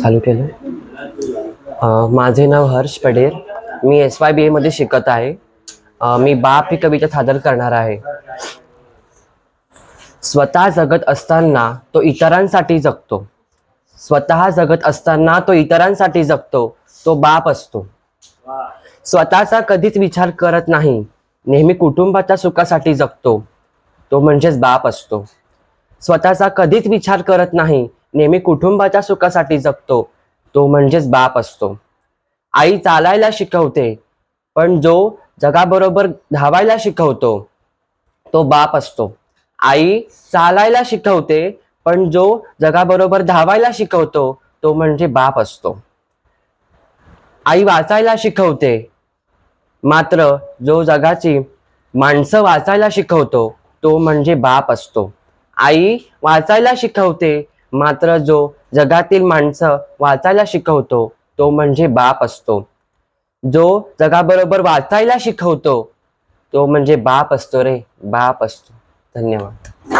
चालू केलं. माझे नाव हर्ष पडेर मी एस वाय बी एमध्ये शिकत आहे. मी बाप ही कविता सादर करणार आहे. स्वतः जगत असताना तो इतरांसाठी जगतो. स्वतः जगत असताना तो इतरांसाठी जगतो. तो बाप असतो. स्वतःचा कधीच विचार करत नाही. नेहमी कुटुंबाच्या सुखासाठी जगतो. तो म्हणजेच बाप असतो. स्वतःचा कधीच विचार करत नाही. नेहमी कुटुंबाच्या सुखासाठी जगतो. तो म्हणजेच बाप असतो. आई चालायला शिकवते पण जो जगाबरोबर धावायला शिकवतो तो बाप असतो. आई चालायला शिकवते पण जो जगाबरोबर धावायला शिकवतो तो म्हणजे बाप असतो. आई वाचायला शिकवते मात्र जो जगाची माणसं वाचायला शिकवतो तो म्हणजे बाप असतो. आई वाचायला शिकवते. मात्र जो जगातील माणसं वाचायला शिकवतो तो म्हणजे बाप असतो. जो जगाबरोबर वाचायला शिकवतो तो म्हणजे बाप असतो रे. बाप असतो. धन्यवाद.